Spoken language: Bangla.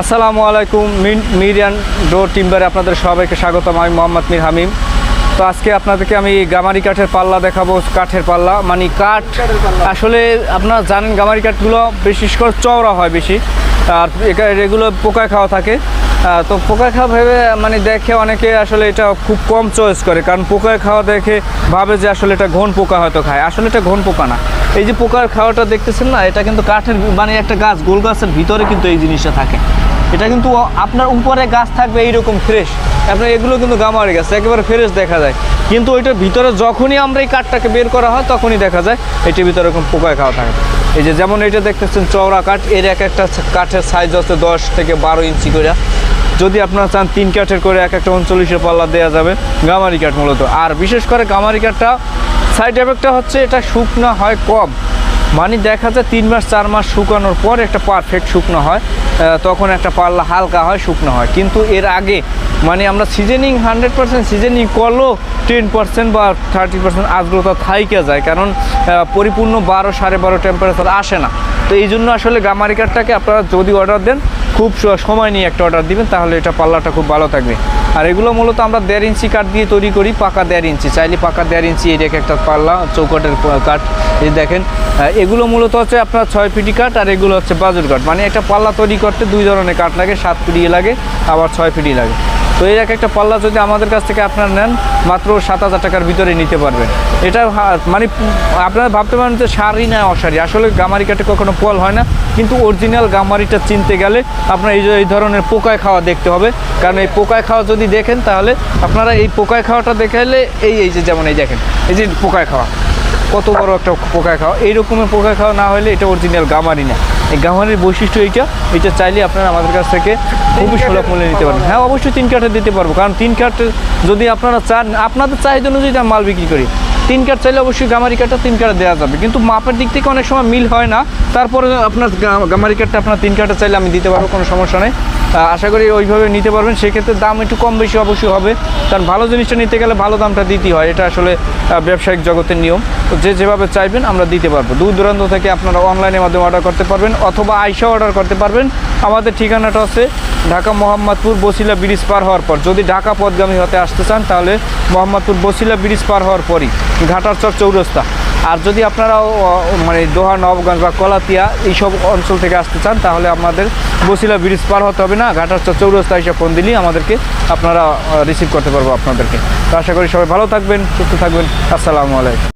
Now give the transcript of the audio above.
আসসালামু আলাইকুম মিরিয়ান ডোর টিম্বারে আপনাদের সবাইকে স্বাগতম। আমি মোহাম্মদ মির হামিম। তো আজকে আপনাদেরকে আমি গামারি কাঠের পাল্লা দেখাবো, কাঠের পাল্লা। মানে কাঠ, আসলে আপনারা জানেন গামারি কাঠগুলো বিশেষ করে চওড়া হয় বেশি। আর এগুলো পোকায় খাওয়া থাকে। তো পোকা খাওয়া ভেবে মানে দেখে অনেকে আসলে এটা খুব কম চয়েস করে। কারণ পোকায় খাওয়া দেখে ভাবে যে আসলে এটা ঘন পোকা হয়তো খায়। আসলে এটা ঘন পোকা না। এই যে পোকার খাওয়াটা দেখতেছেন না, এটা কিন্তু কাঠের মানে একটা গাছ, গোল গাছের ভিতরে কিন্তু এই জিনিসটা থাকে। এটা কিন্তু আপনার উপরে গাছ থাকবে এইরকম ফ্রেশ আপনার এগুলো কিন্তু গামারে গাছ, একেবারে ফ্রেশ দেখা যায়। কিন্তু ওইটার ভিতরে যখনই আমরা এই কাঠটাকে বের করা হয়, তখনই দেখা যায় এটির ভিতরে এরকম পোকায় খাওয়া থাকে। এই যে যেমন এটা দেখতেছেন চওড়া কাঠ, এর এক একটা কাঠের সাইজ হচ্ছে দশ থেকে বারো ইঞ্চি করে। যদি আপনারা চান তিন কাঠের করে এক একটা উনচল্লিশের পাল্লা দেওয়া যাবে গামারি কাঠ মূলত। আর বিশেষ করে গামারি কাঠটা সাইড এফেক্টটা হচ্ছে এটা শুকনা হয় কম। মানে দেখা যায় তিন মাস, চার মাস শুকানোর পর একটা পারফেক্ট শুকনো হয়। তখন একটা পাল্লা হালকা হয়, শুকনো হয়। কিন্তু এর আগে মানে আমরা সিজেনিং হান্ড্রেড পার্সেন্ট সিজেনিং কলও টেন পার্সেন্ট বা থার্টি পার্সেন্ট আর্দ্রতা থাইকে যায়। কারণ পরিপূর্ণ বারো সাড়ে বারো টেম্পারেচার আসে না। তো এই জন্য আসলে গামারি কাঠটাকে আপনারা যদি অর্ডার দেন, খুব সময় নিয়ে একটা অর্ডার দিবেন, তাহলে এটা পাল্লাটা খুব ভালো থাকবে। আর এগুলো মূলত আমরা দেড় ইঞ্চি কাঠ দিয়ে তৈরি করি, পাকা দেড় ইঞ্চি। চাইলে পাকা দেড় ইঞ্চি, এই রেখে একটা পাল্লা, চৌকাটের কাঠ এই দেখেন। এগুলো মূলত হচ্ছে আপনার ছয় ফিটি কাঠ আর এগুলো হচ্ছে বাজুর কাঠ মানে একটা পাল্লা তৈরি করতে দুই ধরনের কাঠ লাগে, সাত ফিটি লাগে, আবার ছয় ফিটি লাগে। তো এই এক একটা পাল্লা যদি আমাদের কাছ থেকে আপনারা নেন, মাত্র সাত হাজার টাকার ভিতরে নিতে পারবেন। এটা মানে আপনারা ভাবতে পারেন যে সারি না অসারি আসলে গামারি কাঠে কখনো ফল হয় না, কিন্তু অরিজিনাল গামারিটা চিনতে গেলে আপনার এই যে, এই ধরনের পোকায় খাওয়া দেখতে হবে। কারণ এই পোকায় খাওয়া যদি দেখেন, তাহলে আপনারা এই পোকায় খাওয়াটা দেখাইলে এই এই যে যেমন এই দেখেন, এই যে পোকায় খাওয়া। কত বড় একটা পোকা খাওয়া। এই রকমের পোকা খাওয়া না হলে এটা অরিজিনাল গামারি না এই গামারির বৈশিষ্ট্য এইটা এটা চাইলে আপনারা আমাদের কাছ থেকে খুবই সুলভ মূল্যে নিতে পারবেন। হ্যাঁ অবশ্যই তিন কাঠে দিতে পারব। কারণ তিন কাঠ যদি আপনারা চান আপনাদের চাহিদা অনুযায়ী মাল বিক্রি করি। তিন কাঠ চাইলে অবশ্যই গামারি কাঠটা তিন কাঠে দেওয়া যাবে। কিন্তু মাপের দিক থেকে অনেক সময় মিল হয় না। তারপরে আপনার গামারি কাঠটা আপনার তিন কাঠে চাইলে আমি দিতে পারব, কোনো সমস্যা নেই। আশা করি ওইভাবে নিতে পারবেন। সেক্ষেত্রে দাম একটু কম বেশি অবশ্যই হবে। কারণ ভালো জিনিসটা নিতে গেলে ভালো দামটা দিতেই হয়। এটা আসলে ব্যবসায়িক জগতের নিয়ম। তো যে যেভাবে চাইবেন আমরা দিতে পারব। দূর দূরান্ত থেকে আপনারা অনলাইনের মাধ্যমে অর্ডার করতে পারবেন অথবা আইসা অর্ডার করতে পারবেন। আমাদের ঠিকানাটা হচ্ছে ঢাকা মোহাম্মদপুর বসিলা ব্রিজ পার হওয়ার পর। যদি ঢাকা পদগামী হতে আসতে চান তাহলে মোহাম্মদপুর বসিলা ব্রিজ পার হওয়ার পরই। ঘাটার চর চৌরাস্তা। আর যদি আপনারাও মানে দোহা, নবগঞ্জ বা কলাতিয়া এইসব অঞ্চল থেকে আসতে চান, তাহলে আমাদের বসিলা ব্রিজ পার হতে হবে না। ঘাটার চর চৌরাস্তা এইসব ফোন দিলেই আমাদেরকে আপনারা রিসিভ করতে পারব আপনাদেরকে। তো আশা করি সবাই ভালো থাকবেন, সুস্থ থাকবেন। আসসালামু আলাইকুম।